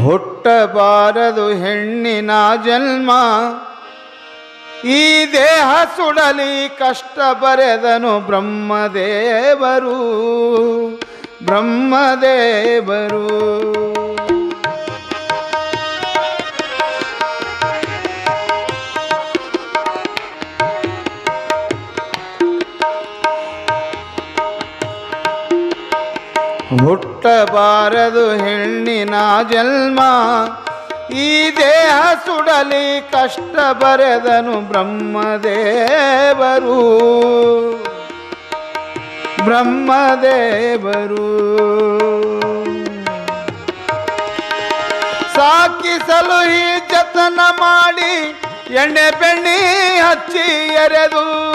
ಹುಟ್ಟಬಾರದು ಹೆಣ್ಣಿನ ಜನ್ಮ. ಈ ದೇಹ ಸುಡಲಿ ಕಷ್ಟ ಬರೆದನು ಬ್ರಹ್ಮದೇವರು. ಬ್ರಹ್ಮದೇವರು. ಹುಟ್ಟಬಾರದು ಹೆಣ್ಣಿನ ಜನ್ಮ. ಈ ದೇಹ ಸುಡಲಿ ಕಷ್ಟ ಬರೆದನು ಬ್ರಹ್ಮದೇವರು. ಬ್ರಹ್ಮದೇವರು. ಸಾಕಿಸಲು ಈ ಜತನ ಮಾಡಿ ಎಣ್ಣೆ ಬೆಣ್ಣಿ ಹಚ್ಚಿ ಎರೆದು.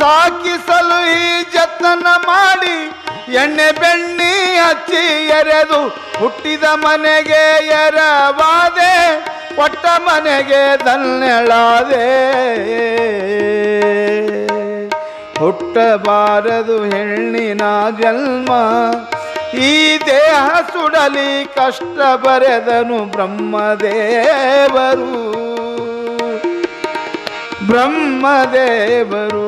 ಸಾಕಿಸಲು ಈ ಜತನ ಮಾಡಿ ಎಣ್ಣೆ ಬೆಣ್ಣಿ ಹಚ್ಚಿ ಎರೆದು ಹುಟ್ಟಿದ ಮನೆಗೆ ಎರವಾದೆ, ಕೊಟ್ಟ ಮನೆಗೆ ದನ್ನೆಳಾದೆ ಹುಟ್ಟಬಾರದು ಹೆಣ್ಣಿನ ಜನ್ಮ, ಈ ದೇಹ ಸುಡಲಿ ಕಷ್ಟ ಬರೆದನು ಬ್ರಹ್ಮದೇವರು. ಬ್ರಹ್ಮದೇವರು.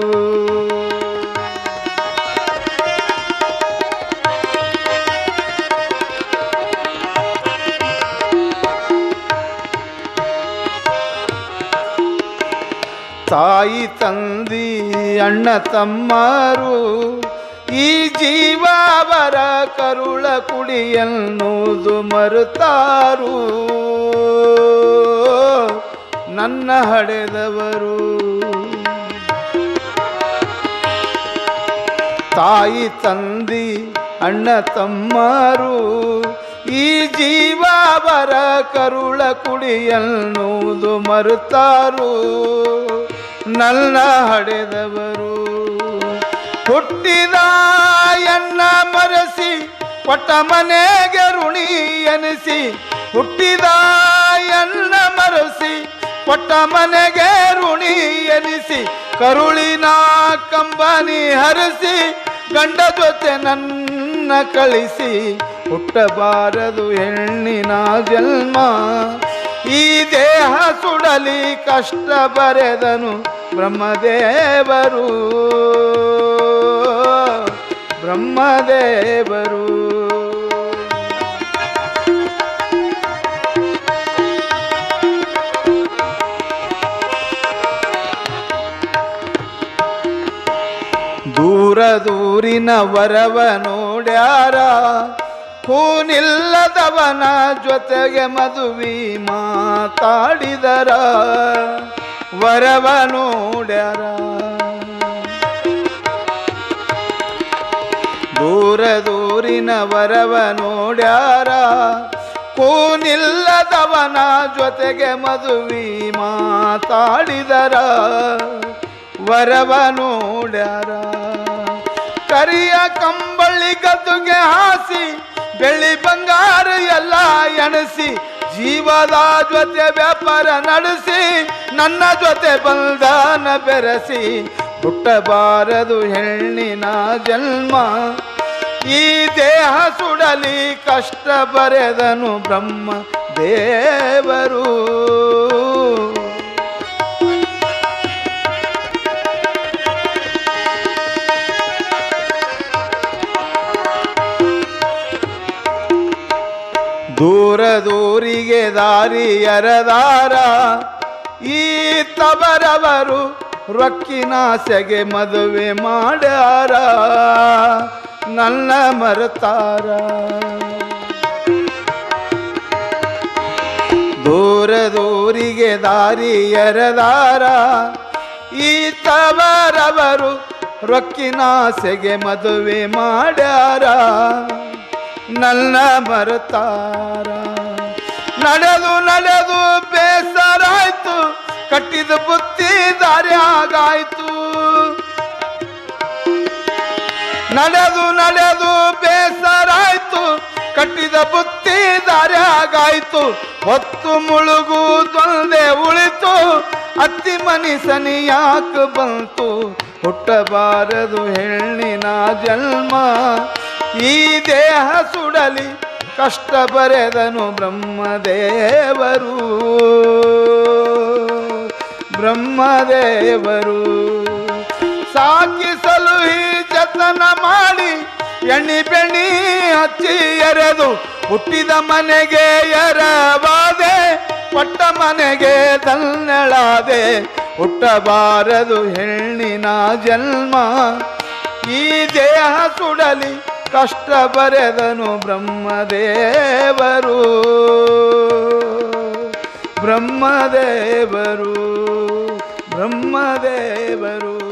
ತಾಯಿ ತಂದಿ ಅಣ್ಣ ತಮ್ಮರು, ಈ ಜೀವಾವರ ಕರುಳ ಕುಡಿಯನ್ನುವುದು ಮರುತಾರು. ನನ್ನ ಹಡೆದವರು ತಾಯಿ ತಂದಿ ಅಣ್ಣ ತಮ್ಮರು, ಈ ಜೀವಾವರ ಕರುಳ ಕುಡಿಯನ್ನುವುದು ಮರುತಾರು. ನನ್ನ ಹಡೆದವರು. ಹುಟ್ಟಿದ ಎನ್ನ ಮರೆಸಿ, ಕೊಟ್ಟ ಮನೆಗೆ ಋಣಿ ಎನಿಸಿ. ಹುಟ್ಟಿದ ಎನ್ನ ಮರೆಸಿ, ಕೊಟ್ಟ ಮನೆಗೆ ಋಣಿ ಎನಿಸಿ. ಕರುಳಿನ ಕಂಬನಿ ಹರಿಸಿ, ಗಂಡ ಜೊತೆ ನನ್ನ ಕಳಿಸಿ. ಹುಟ್ಟಬಾರದು ಹೆಣ್ಣಿನ ಜನ್ಮ. ಈ ದೇಹ ಸುಡಲಿ ಕಷ್ಟ ಬರೆದನು ಬ್ರಹ್ಮದೇವರು. ಬ್ರಹ್ಮದೇವರು. ದೂರ ದೂರಿನ ವರವ ನೋಡ್ಯಾರ. ಹೂನಿಲ್ಲದವನ ಜೊತೆಗೆ ಮದುವಿ ಮಾತಾಡಿದರ. ವರವ ನೋಡ್ಯಾರ. ದೂರ ದೂರಿನ ವರವ ನೋಡ್ಯಾರ. ಕೂನಿಲ್ಲದವನ ಜೊತೆಗೆ ಮದುವಿ ಮಾತಾಡಿದರ. ವರವ ನೋಡ್ಯಾರ. ಕರಿಯ ಕಂಬಳಿ ಗದ್ದುಗೆ ಹಾಸಿ ಬೆಳ್ಳಿ ಬಂಗಾರ ಎಲ್ಲ ಎಣಸಿ, ಜೀವದ ಜೊತೆ ವ್ಯಾಪಾರ ನಡೆಸಿ, ನನ್ನ ಜೊತೆ ಬಂಧನ ಬೆರೆಸಿ, ಹುಟ್ಟಬಾರದು ಹೆಣ್ಣಿನ ಜನ್ಮ. ಈ ದೇಹ ಸುಡಲಿ ಕಷ್ಟ ಬರೆದನು ಬ್ರಹ್ಮ ದೇವರು. ದೂರ ದೂರಿಗೆ ದಾರಿ ಎರದಾರ ಈ ತಬರವರು ರೊಕ್ಕಿನಾಸೆಗೆ ಮದುವೆ ಮಾಡ್ಯಾರ. ನನ್ನ ಮರುತಾರ. ದೂರ ದೂರಿಗೆ ದಾರಿ ಎರದಾರ ಈ ತವರವರು ರೊಕ್ಕಿನಾಸೆಗೆ ಮದುವೆ ಮಾಡ್ಯಾರ. ನನ್ನ ಬರುತ್ತಾರ ನಡೆದು ನಡೆದು ಬೇಸರಾಯ್ತು. ಕಟ್ಟಿದ ಬುತ್ತಿ ದಾರಿ ಆಗಾಯ್ತು. ನಡೆದು ನಡೆದು ಬೇಸರಾಯ್ತು. ಕಟ್ಟಿದ ಬುತ್ತಿ ದಾರಿ ಆಗಾಯ್ತು. ಹೊತ್ತು ಮುಳುಗುದೊಂದೇ ಉಳಿತು. ಅತ್ತಿ ಮನಿಸನಿ ಯಾಕೆ ಬಂತು? ಹುಟ್ಟಬಾರದು ಹೆಣ್ಣಿನ ಜನ್ಮ. ಈ ದೇಹ ಸುಡಲಿ ಕಷ್ಟ ಬರೆದನು ಬ್ರಹ್ಮದೇವರು. ಬ್ರಹ್ಮದೇವರು, ಸಾಕಿಸಲು ಈ ಜತನ ಮಾಡಿ ಎಣ್ಣಿ ಬೆಣ್ಣಿ ಹಚ್ಚಿ ಎರೆದು ಹುಟ್ಟಿದ ಮನೆಗೆ ಎರವಾದೆ, ಪಟ್ಟ ಮನೆಗೆ ತನ್ನಳಾದೆ, ಹುಟ್ಟಬಾರದು ಹೆಣ್ಣಿನ ಜನ್ಮ. ಈ ದೇಹ ಸುಡಲಿ ಕಷ್ಟ ಬರೆದನು ಬ್ರಹ್ಮದೇವರು. ಬ್ರಹ್ಮದೇವರು ಬ್ರಹ್ಮದೇವರು.